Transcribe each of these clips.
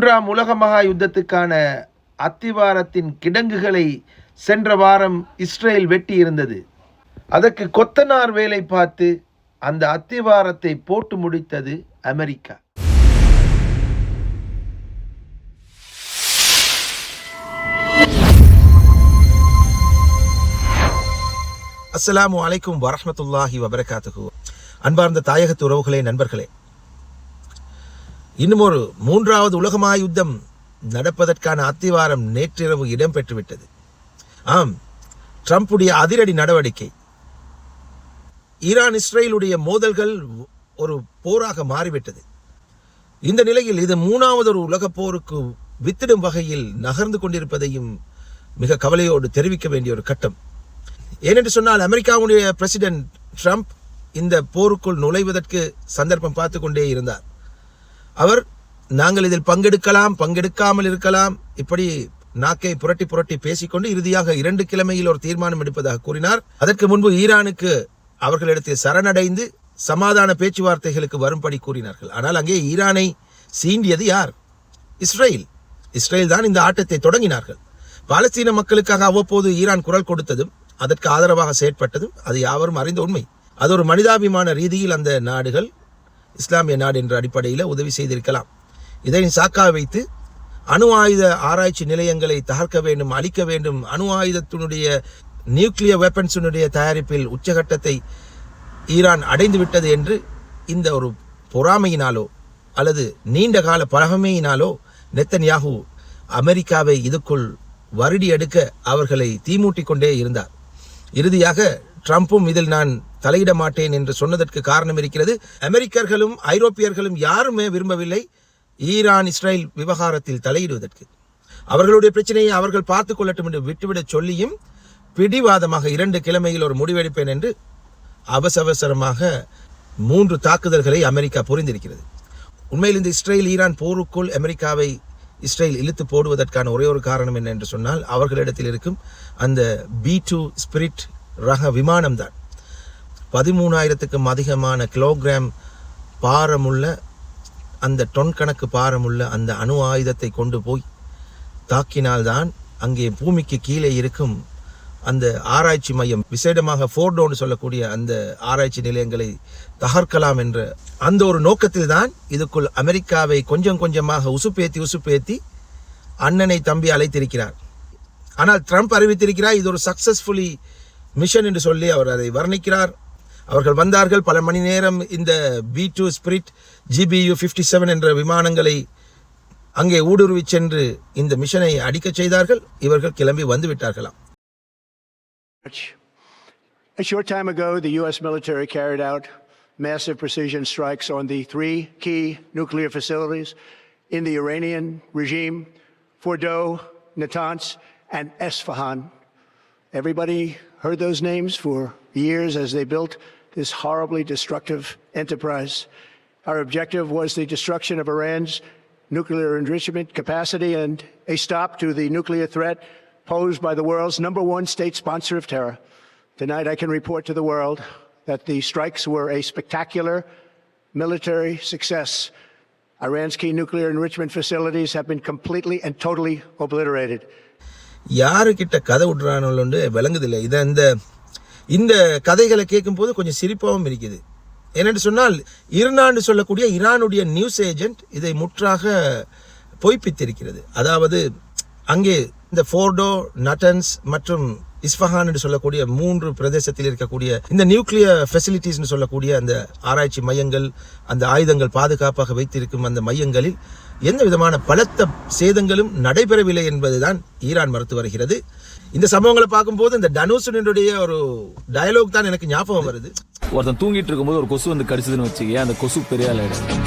மூன்றாம் உலக மகா யுத்தத்துக்கான அத்திவாரத்தின் கிடங்குகளை சென்ற வாரம் இஸ்ரேல் வெட்டி இருந்தது அதற்கு கொத்தனார் வேலை பார்த்து அந்த அத்திவாரத்தை போட்டு முடித்தது அமெரிக்கா. அஸ்ஸலாமு அலைக்கும் வரமத்துல்லாஹி வபரகாத்துகு அன்பார்ந்த தாயகத்து உறவுகளே நண்பர்களே இன்னும் ஒரு மூன்றாவது உலகமா யுத்தம் நடப்பதற்கான அத்திவாரம் நேற்றிரவு இடம்பெற்றுவிட்டது. ஆம் ட்ரம்புடைய அதிரடி நடவடிக்கை. ஈரான் இஸ்ரேலுடைய மோதல்கள் ஒரு போராக மாறிவிட்டது. இந்த நிலையில் இது மூணாவது ஒரு உலகப் போருக்கு வித்திடும் வகையில் நகர்ந்து கொண்டிருப்பதையும் மிக கவலையோடு தெரிவிக்க வேண்டிய ஒரு கட்டம். ஏனென்று சொன்னால் அமெரிக்காவுடைய பிரசிடென்ட் ட்ரம்ப் இந்த போருக்குள் நுழைவதற்கு சந்தர்ப்பம் பார்த்து கொண்டே இருந்தார். அவர் நாங்கள் இதில் பங்கெடுக்கலாம் பங்கெடுக்காமல் இருக்கலாம். இப்படி நாக்கை புரட்டி புரட்டி பேசிக்கொண்டு இறுதியாக இரண்டு கிழமையில் ஒரு தீர்மானம் எடுப்பதாக கூறினார். அதற்கு முன்பு ஈரானுக்கு அவர்களிடத்தில் சரணடைந்து சமாதான பேச்சுவார்த்தைகளுக்கு வரும்படி கூறினார்கள். ஆனால் அங்கே ஈரானை சீண்டியது யார்? இஸ்ரேல். இஸ்ரேல் தான் இந்த ஆட்டத்தை தொடங்கினார்கள். பாலஸ்தீன மக்களுக்காக அவ்வப்போது ஈரான் குரல் கொடுத்ததும் அதற்கு ஆதரவாக செயற்பட்டதும் அது யாவரும் அறிந்த உண்மை. அது ஒரு மனிதாபிமான ரீதியில் அந்த நாடுகள் இஸ்லாமிய நாடு என்ற அடிப்படையில் உதவி செய்திருக்கலாம். இதை சாக்கா வைத்து அணு ஆயுத ஆராய்ச்சி நிலையங்களை தகர்க்க வேண்டும் அழிக்க வேண்டும். அணு ஆயுதத்தினுடைய நியூக்ளியர் வெப்பன்ஸினுடைய தயாரிப்பில் உச்சகட்டத்தை ஈரான் அடைந்து விட்டது என்று இந்த ஒரு பொறாமையினாலோ அல்லது நீண்ட கால பழகமையினாலோ நெத்தன்யாகு அமெரிக்காவை இதுக்குள் வருடி எடுக்க அவர்களை தீமூட்டிக் கொண்டே இருந்தார். இறுதியாக ட்ரம்ப்பும் இதில் நான் தலையிட மாட்டேன் என்று சொன்னதற்கு காரணம் இருக்கிறது. அமெரிக்கர்களும் ஐரோப்பியர்களும் யாருமே விரும்பவில்லை ஈரான் இஸ்ரேல் விவகாரத்தில் தலையிடுவதற்கு. அவர்களுடைய பிரச்சனையை அவர்கள் பார்த்து கொள்ளட்டும் என்று விட்டுவிடச் சொல்லியும் பிடிவாதமாக இரண்டு கிழமையில் ஒரு முடிவெடுப்பேன் என்று அவசவசரமாக மூன்று தாக்குதல்களை அமெரிக்கா புரிந்திருக்கிறது. உண்மையில் இந்த இஸ்ரேல் ஈரான் போருக்குள் அமெரிக்காவை இஸ்ரேல் இழுத்து போடுவதற்கான ஒரே ஒரு காரணம் என்ன என்று சொன்னால் அவர்களிடத்தில் இருக்கும் அந்த பி டூ ஸ்பிரிட் ரக விமானம்தான். பதிமூணாயிரத்துக்கும் அதிகமான கிலோகிராம் பாரமுள்ள அந்த டொன் கணக்கு பாரமுள்ள அந்த அணு ஆயுதத்தை கொண்டு போய் தாக்கினால்தான் அங்கே பூமிக்கு கீழே இருக்கும் அந்த ஆராய்ச்சி மையம். விசேடமாக ஃபோர்டோன்னு சொல்லக்கூடிய அந்த ஆராய்ச்சி நிலையங்களை தகர்க்கலாம் என்ற அந்த ஒரு நோக்கத்தில் தான் இதுக்குள் அமெரிக்காவை கொஞ்சம் கொஞ்சமாக உசுப்பேத்தி உசுப்பேத்தி அண்ணனை தம்பி அழைத்திருக்கிறார். ஆனால் ட்ரம்ப் அறிவித்திருக்கிறார் இது ஒரு சக்சஸ்ஃபுல்லி மிஷன் என்று சொல்லி அவர் அதை வர்ணிக்கிறார். அவர்கள் வந்தார்கள் பல மணி நேரம் இந்த B two spirit GBU fifty seven என்ற விமானங்களை அங்கே ஊடுருவி சென்று இந்த மிஷனை அடிக்கச் செய்தார்கள் இவர்கள் கிளம்பி வந்து விட்டார்களாம் A short time ago, the U.S. military carried out massive precision strikes on the three key nuclear facilities in the Iranian regime Fordo, Natanz, and Esfahan. Everybody heard those names for years as they built this horribly destructive enterprise. Our objective was the destruction of Iran's nuclear enrichment capacity and a stop to the nuclear threat posed by the world's number one state sponsor of terror. Tonight, I can report to the world that the strikes were a spectacular military success. Iran's key nuclear enrichment facilities have been completely and totally obliterated. யாருக்கிட்ட கதை விடுறானு விளங்குதில்லை இதை இந்த இந்த கதைகளை கேட்கும்போது கொஞ்சம் சிரிப்பாகவும் இருக்குது. என்னென்னு சொன்னால் இருநாண்டு சொல்லக்கூடிய ஈரானுடைய நியூஸ் ஏஜென்ட் இதை முற்றாக பொய்ப்பித்திருக்கிறது. அதாவது அங்கே இந்த ஃபோர்டோ நட்டன்ஸ் மற்றும் இஸ்ஃபஹான் என்று சொல்லக்கூடிய மூன்று பிரதேசத்தில் இருக்கக்கூடிய இந்த நியூக்ளியர் ஃபெசிலிட்டிஸ்னு சொல்லக்கூடிய அந்த ஆராய்ச்சி மையங்கள் அந்த ஆயுதங்கள் பாதுகாப்பாக வைத்திருக்கும் அந்த மையங்களில் எந்த விதமான பலத்த சேதங்களும் நடைபெறவில்லை என்பதுதான் ஈரான் மறுத்து வருகிறது. இந்த சம்பவங்களை பார்க்கும்போது இந்த தனுஷனுடைய ஒரு டயலாக் தான் எனக்கு ஞாபகம் வருது. ஒருத்தன் தூங்கிட்டு இருக்கும்போது ஒரு கொசு வந்து கடிச்சதுன்னு வச்சுக்கே அந்த கொசு பெரிய ஆள் ஆயிடும்.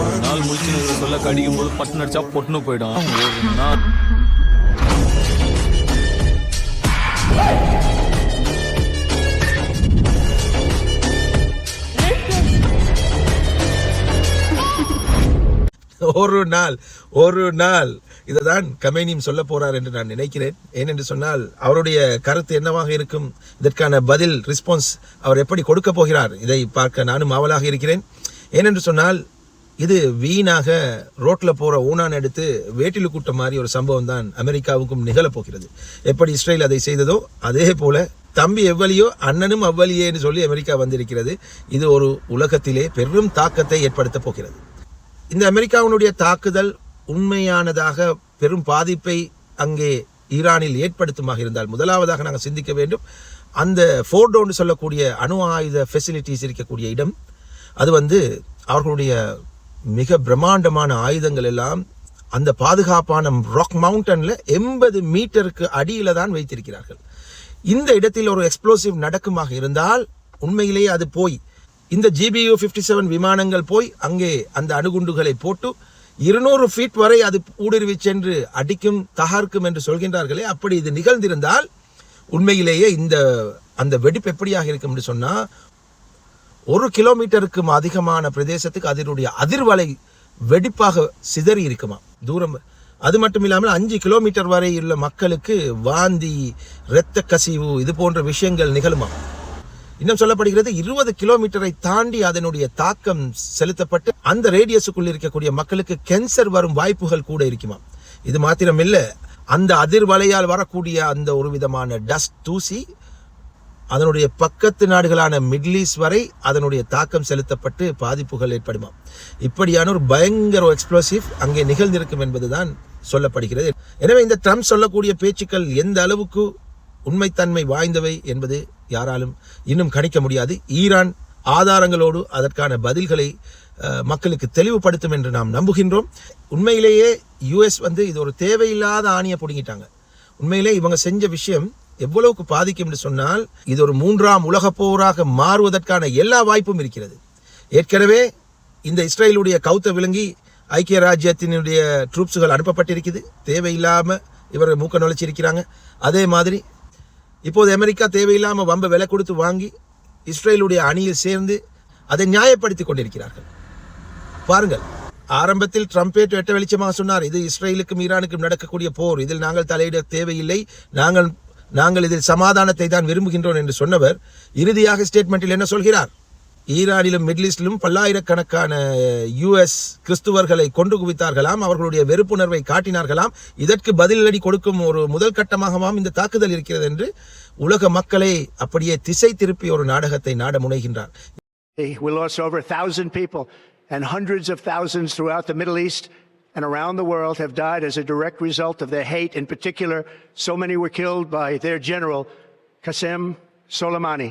ஒரு நாள் முடிச்சு சொல்ல கடிக்கும் போது பட்டு நடிச்சா பொட்டுன்னு போயிடும். ஒரு நாள். ஒரு நாள் ஒரு நாள். இதுதான் கமேனியும் சொல்ல போகிறார் என்று நான் நினைக்கிறேன். ஏனென்று சொன்னால் அவருடைய கருத்து என்னவாக இருக்கும்? இதற்கான பதில் ரெஸ்பான்ஸ் அவர் எப்படி கொடுக்க போகிறார்? இதை பார்க்க நானும் ஆவலாக இருக்கிறேன். ஏனென்று சொன்னால் இது வீணாக ரோட்டில் போகிற ஊனான் எடுத்து வேட்டில் கூட்ட மாதிரி ஒரு சம்பவம் தான் அமெரிக்காவுக்கும் நிகழப்போகிறது எப்படி இஸ்ரேல் அதை செய்ததோ அதே போல தம்பி எவ்வளியோ அண்ணனும் அவ்வளியேன்னு சொல்லி அமெரிக்கா வந்திருக்கிறது. இது ஒரு உலகத்திலே பெரும் தாக்கத்தை ஏற்படுத்த போகிறது. இந்த அமெரிக்காவினுடைய தாக்குதல் உண்மையானதாக பெரும் பாதிப்பை அங்கே ஈரானில் ஏற்படுத்துமாக இருந்தால் முதலாவதாக நாங்கள் சிந்திக்க வேண்டும். அந்த ஃபோர்டோன்னு சொல்லக்கூடிய அணு ஆயுத ஃபெசிலிட்டிஸ் இருக்கக்கூடிய இடம் அது வந்து அவர்களுடைய மிக பிரம்மாண்டமான ஆயுதங்கள் எல்லாம் அந்த பாதுகாப்பான ராக் மவுண்டனில் எண்பது மீட்டருக்கு அடியில் தான் வைத்திருக்கிறார்கள். இந்த இடத்தில் ஒரு எக்ஸ்ப்ளோசிவ் நடக்குமாக இருந்தால் உண்மையிலேயே அது போய் இந்த ஜிபியு ஃபிஃப்டி செவன் விமானங்கள் போய் அங்கே அந்த அணுகுண்டுகளை போட்டு இருநூறு ஃபீட் வரை அது ஊடுருவி சென்று அடிக்கும் தகர்க்கும் என்று சொல்கின்றார்களே அப்படி இது நிகழ்ந்திருந்தால் உண்மையிலேயே இந்த அந்த வெடிப்பு எப்படியாக இருக்கும் என்று சொன்னால் ஒரு கிலோமீட்டருக்கும் அதிகமான பிரதேசத்துக்கு அதனுடைய அதிர்வலை வெடிப்பாக சிதறி இருக்குமா? தூரம் அது மட்டும் இல்லாமல் அஞ்சு கிலோமீட்டர் வரை உள்ள மக்களுக்கு வாந்தி இரத்த கசிவு இது போன்ற விஷயங்கள் நிகழுமா? இன்னும் சொல்லப்படுகிறது இருபது கிலோமீட்டரை தாண்டி அதனுடைய தாக்கம் செலுத்தப்பட்டு அந்த ரேடியஸுக்குள் இருக்கக்கூடிய மக்களுக்கு கேன்சர் வரும் வாய்ப்புகள் கூட இருக்குமா? இது மாத்திரம் அந்த அதிர்வலையால் வரக்கூடிய அந்த ஒரு விதமான டஸ்ட் தூசி அதனுடைய பக்கத்து நாடுகளான மிட்லீஸ் வரை அதனுடைய தாக்கம் செலுத்தப்பட்டு பாதிப்புகள் ஏற்படுமா? இப்படியான ஒரு பயங்கர எக்ஸ்ப்ளோசிவ் அங்கே நிகழ்ந்திருக்கும் என்பதுதான் சொல்லப்படுகிறது. எனவே இந்த ட்ரம்ப் சொல்லக்கூடிய பேச்சுக்கள் எந்த அளவுக்கு உண்மைத்தன்மை வாய்ந்தவை என்பது யாராலும் இன்னும் கணிக்க முடியாது. ஈரான் ஆதாரங்களோடு அதற்கான பதில்களை மக்களுக்கு தெளிவுபடுத்தும் என்று நாம் நம்புகின்றோம். உண்மையிலேயே யுஎஸ் வந்து இது ஒரு தேவையில்லாத ஆணியை பிடுங்கிட்டாங்க. உண்மையிலே இவங்க செஞ்ச விஷயம் எவ்வளவுக்கு பாதிக்கும் என்று சொன்னால் இது ஒரு மூன்றாம் உலக போராக மாறுவதற்கான எல்லா வாய்ப்பும் இருக்கிறது. ஏற்கனவே இந்த இஸ்ரேலுடைய கௌத்த விலங்கி ஐக்கிய ராஜ்யத்தினுடைய ட்ரூப்ஸுகள் அனுப்பப்பட்டிருக்குது. தேவையில்லாமல் இவர் மூக்க நுழைச்சிருக்கிறாங்க. அதே மாதிரி இப்போது அமெரிக்கா தேவையில்லாமல் வம்பை விலை கொடுத்து வாங்கி இஸ்ரேலுடைய அணியில் சேர்ந்து அதை நியாயப்படுத்தி கொண்டிருக்கிறார்கள். பாருங்கள் ஆரம்பத்தில் ட்ரம்பே வெட்ட வெளிச்சமாக சொன்னார் இது இஸ்ரேலுக்கும் ஈரானுக்கும் நடக்கக்கூடிய போர் இதில் நாங்கள் தலையிட தேவையில்லை நாங்கள் நாங்கள் இதில் சமாதானத்தை தான் விரும்புகின்றோம் என்று சொன்னவர் இறுதியாக ஸ்டேட்மெண்ட்டில் என்ன சொல்கிறார்? ஈரானிலும் மிடில் ஈஸ்டிலும் பல்லாயிரக்கணக்கான யுஎஸ் கிறிஸ்துவர்களை கொண்டு குவித்தார்களாம் அவர்களுடைய வெறுப்புணர்வை காட்டினார்களாம் இதற்கு பதிலடி கொடுக்கும் ஒரு முதல் கட்டமாகவாம் இந்த தாக்குதல் இருக்கிறது என்று உலக மக்களை அப்படியே திசை திருப்பி ஒரு நாடகத்தை நாட முனைகின்றார் We lost over a thousand people, and hundreds of thousands throughout the Middle East and around the world have died as a direct result of their hate. In particular, so many were killed by their general, Qasem Soleimani.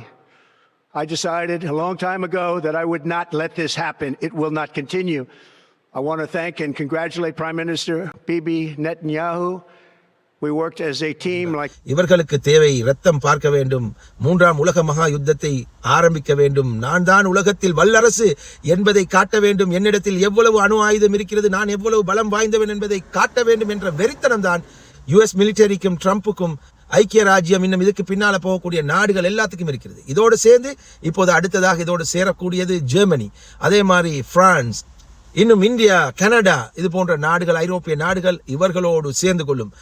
I decided a long time ago that I would not let this happen. It will not continue. I want to thank and congratulate Prime Minister Bibi Netanyahu. We worked as a team like இவர்களுக்கு தேவை ரத்தம் பார்க்க வேண்டும் மூன்றாம் உலக மகா யுத்தத்தை ஆரம்பிக்க வேண்டும் நான் தான் உலகத்தில் வல்லரசு என்பதை காட்ட வேண்டும் என்னிடத்தில் எவ்வளவு அணு ஆயுதம் இருக்கிறது நான் எவ்வளவு பலம் வாய்ந்தவன் என்பதை காட்ட வேண்டும் என்ற வெறித்தனம் தான் யுஎஸ் மிலிட்டரிக்கும் ட்ரம்ப்புக்கும் ஐக்கிய ராஜ்யம் இன்னும் இதுக்கு பின்னால் போகக்கூடிய நாடுகள் எல்லாத்துக்கும் இருக்கிறது. இதோடு சேர்ந்து இப்போது அடுத்ததாக இதோடு சேரக்கூடியது ஜெர்மனி. அதே மாதிரி பிரான்ஸ் இன்னும் இந்தியா கனடா இது போன்ற நாடுகள் ஐரோப்பிய நாடுகள் இவர்களோடு சேர்ந்து கொள்ளும்.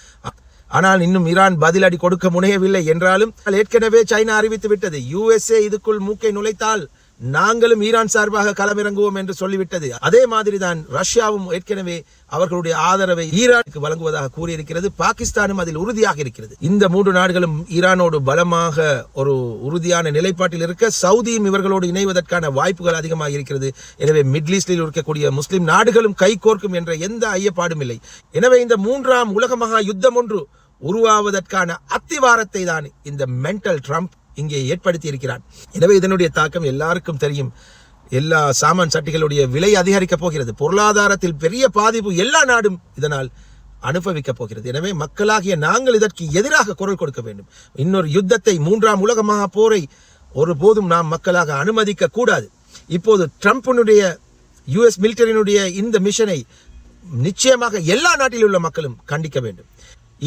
ஆனால் இன்னும் ஈரான் பதிலடி கொடுக்க முனையவில்லை என்றாலும் ஏற்கனவே சைனா அறிவித்து விட்டது யுஎஸ்ஏ இதுக்குள் மூக்கை நுழைத்தால் நாங்களும் ஈரான் சார்பாக களமிறங்குவோம் என்று சொல்லிவிட்டது. அதே மாதிரி தான் ரஷ்யாவும் ஏற்கனவே அவர்களுடைய ஆதரவை ஈரானுக்கு வழங்குவதாக கூறியிருக்கிறது. பாகிஸ்தானும் அதில் உறுதியாக இருக்கிறது. இந்த மூன்று நாடுகளும் ஈரானோடு பலமாக ஒரு உறுதியான நிலைப்பாட்டில் இருக்க சவுதியும் இவர்களோடு இணைவதற்கான வாய்ப்புகள் அதிகமாக இருக்கிறது. எனவே மிடில் ஈஸ்டில் இருக்கக்கூடிய முஸ்லிம் நாடுகளும் கைகோர்க்கும் என்ற எந்த ஐயப்பாடும் இல்லை. எனவே இந்த மூன்றாம் உலக மகா யுத்தம் ஒன்று உருவாவதற்கான அத்திவாரத்தை தான் இந்த மென்டல் ட்ரம்ப் இங்கே ஏற்படுத்தி இருக்கிறான் எனவே இதனுடைய தாக்கம் எல்லாருக்கும் தெரியும். எல்லா சாமான் சட்டிகளுடைய விலை அதிகரிக்கப் போகிறது. பொருளாதாரத்தில் பெரிய பாதிப்பு எல்லா நாடும் இதனால் அனுபவிக்கப் போகிறது. எனவே மக்களாகிய நாங்கள் இதற்கு எதிராக குரல் கொடுக்க வேண்டும். இன்னொரு யுத்தத்தை மூன்றாம் உலக மகா போரை ஒருபோதும் நாம் மக்களாக அனுமதிக்க கூடாது. இப்போது ட்ரம்ப்பினுடைய யுஎஸ் மிலிட்டரியினுடைய இந்த மிஷனை நிச்சயமாக எல்லா நாட்டில் உள்ள மக்களும் கண்டிக்க வேண்டும்.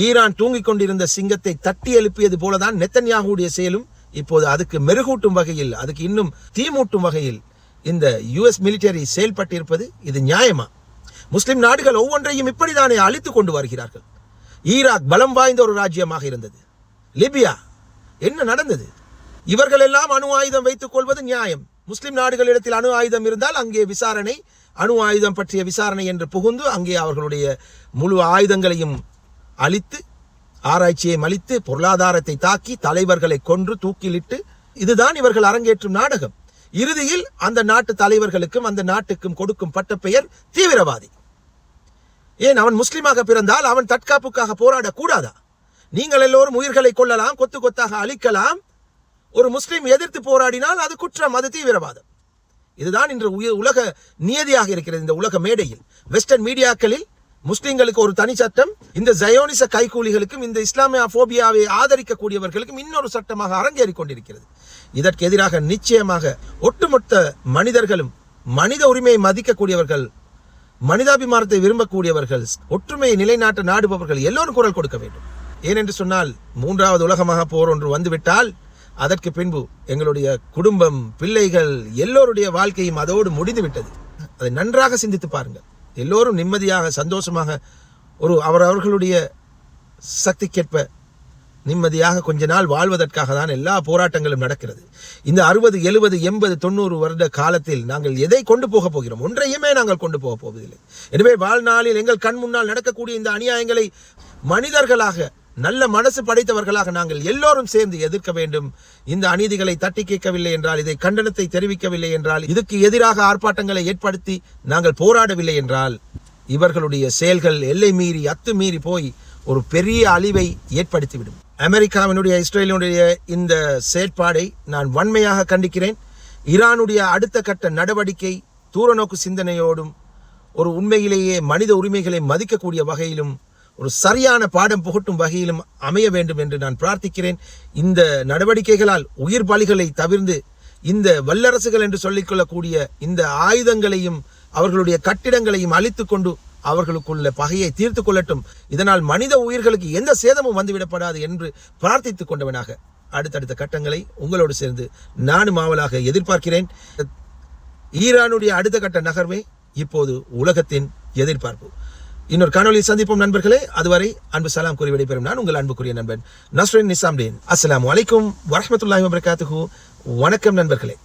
ஈரான் தூங்கிக் கொண்டிருந்த சிங்கத்தை தட்டி எழுப்பியது போலதான் நெத்தன்யாகுடைய செயலும் இப்போது அதுக்கு மெருகூட்டும் வகையில் அதுக்கு இன்னும் தீமூட்டும் வகையில் இந்த யுஎஸ் மிலிட்டரி செயல்பட்டிருப்பது இது நியாயமா? முஸ்லிம் நாடுகள் ஒவ்வொன்றையும் இப்படிதானே அழித்து கொண்டு வருகிறார்கள். ஈராக் பலம் வாய்ந்த ஒரு ராஜ்யமாக இருந்தது. லிபியா என்ன நடந்தது? இவர்கள் எல்லாம் அணு ஆயுதம் வைத்துக் கொள்வது நியாயம். முஸ்லிம் நாடுகளிடத்தில் அணு ஆயுதம் இருந்தால் அங்கே விசாரணை அணு ஆயுதம் பற்றிய விசாரணை என்று புகுந்து அங்கே அவர்களுடைய முழு ஆயுதங்களையும் அழித்து ஆராய்ச்சியை மலித்து பொருளாதாரத்தை தாக்கி தலைவர்களை கொன்று தூக்கிலிட்டு இதுதான் இவர்கள் அரங்கேற்றும் நாடகம். இறுதியில் அந்த நாட்டு தலைவர்களுக்கும் அந்த நாட்டுக்கும் கொடுக்கும் பட்டப்பெயர் தீவிரவாதி. ஏன் அவன் முஸ்லீமாக பிறந்தால் அவன் தற்காப்புக்காக போராடக்கூடாதா? நீங்கள் எல்லோரும் உயிர்களை கொள்ளலாம் கொத்து கொத்தாக அழிக்கலாம். ஒரு முஸ்லீம் எதிர்த்து போராடினால் அது குற்றம் அது தீவிரவாதம். இதுதான் இன்று உலக நியதியாக இருக்கிறது இந்த உலக மேடையில். வெஸ்டர்ன் மீடியாக்களில் முஸ்லிம்களுக்கு ஒரு தனி சட்டம் இந்த ஜயோனிச கைகூலிகளுக்கும் இந்த இஸ்லாமிய போபியாவை ஆதரிக்கக்கூடியவர்களுக்கும் இன்னொரு சட்டமாக அரங்கேறி கொண்டிருக்கிறது. இதற்கு எதிராக நிச்சயமாக ஒட்டுமொத்த மனிதர்களும் மனித உரிமையை மதிக்கக்கூடியவர்கள் மனிதாபிமானத்தை விரும்பக்கூடியவர்கள் ஒற்றுமையை நிலைநாட்ட நாடுபவர்கள் எல்லோரும் குரல் கொடுக்க வேண்டும். ஏனென்று சொன்னால் மூன்றாவது உலகமாக போர் ஒன்று வந்துவிட்டால் அதற்கு பின்பு எங்களுடைய குடும்பம் பிள்ளைகள் எல்லோருடைய வாழ்க்கையும் அதோடு முடிந்துவிட்டது. அதை நன்றாக சிந்தித்து பாருங்கள். எல்லோரும் நிம்மதியாக சந்தோஷமாக ஒரு அவர் அவர்களுடைய சக்திக்கேற்ப நிம்மதியாக கொஞ்ச நாள் வாழ்வதற்காக தான் எல்லா போராட்டங்களும் நடக்கிறது. இந்த அறுபது எழுபது எண்பது தொண்ணூறு வருட காலத்தில் நாங்கள் எதை கொண்டு போக போகிறோம்? ஒன்றையுமே நாங்கள் கொண்டு போக போவதில்லை. எனவே வாழ்நாளில் எங்கள் கண் முன்னால் நடக்கக்கூடிய இந்த அநியாயங்களை மனிதர்களாக நல்ல மனசு படைத்தவர்களாக நாங்கள் எல்லோரும் சேர்ந்து எதிர்க்க வேண்டும். இந்த அநீதிகளை தட்டி கேட்கவில்லை என்றால் இதை கண்டனத்தை தெரிவிக்கவில்லை என்றால் இதுக்கு எதிராக ஆர்ப்பாட்டங்களை ஏற்படுத்தி நாங்கள் போராடவில்லை என்றால் இவர்களுடைய செயல்கள் எல்லை மீறி அத்துமீறி போய் ஒரு பெரிய அழிவை ஏற்படுத்திவிடும். அமெரிக்காவினுடைய இஸ்ரேலினுடைய இந்த செயற்பாடை நான் வன்மையாக கண்டிக்கிறேன். ஈரானுடைய அடுத்த கட்ட நடவடிக்கை தூரநோக்கு சிந்தனையோடும் ஒரு உண்மையிலேயே மனித உரிமைகளை மதிக்கக்கூடிய வகையிலும் ஒரு சரியான பாடம் புகட்டும் வகையிலும் அமைய வேண்டும் என்று நான் பிரார்த்திக்கிறேன். இந்த நடவடிக்கைகளால் உயிர் பலிகளை தவிர்ந்து இந்த வல்லரசுகள் என்று சொல்லிக்கொள்ளக்கூடிய இந்த ஆயுதங்களையும் அவர்களுடைய கட்டிடங்களையும் அழித்து கொண்டு அவர்களுக்குள்ள பகையை தீர்த்து கொள்ளட்டும். இதனால் மனித உயிர்களுக்கு எந்த சேதமும் வந்துவிடப்படாது என்று பிரார்த்தித்துக் கொண்டவனாக அடுத்தடுத்த கட்டங்களை உங்களோடு சேர்ந்து நானும் ஆவலாக எதிர்பார்க்கிறேன். ஈரானுடைய அடுத்த கட்ட நகர்வே இப்போது உலகத்தின் எதிர்பார்ப்பு. இன்னொரு காணொலியில் சந்திப்போம் நண்பர்களே. அதுவரை அன்பு சலாம் கூறி விடைபெறும் நான் உங்கள் அன்புக்குரிய நண்பன் நஸ்ரின் நிசாம்டீன் அஸ்லாம் வலைக்கும் வரமத்துல்லாஹி வபரகாத்துஹு. வணக்கம் நண்பர்களே.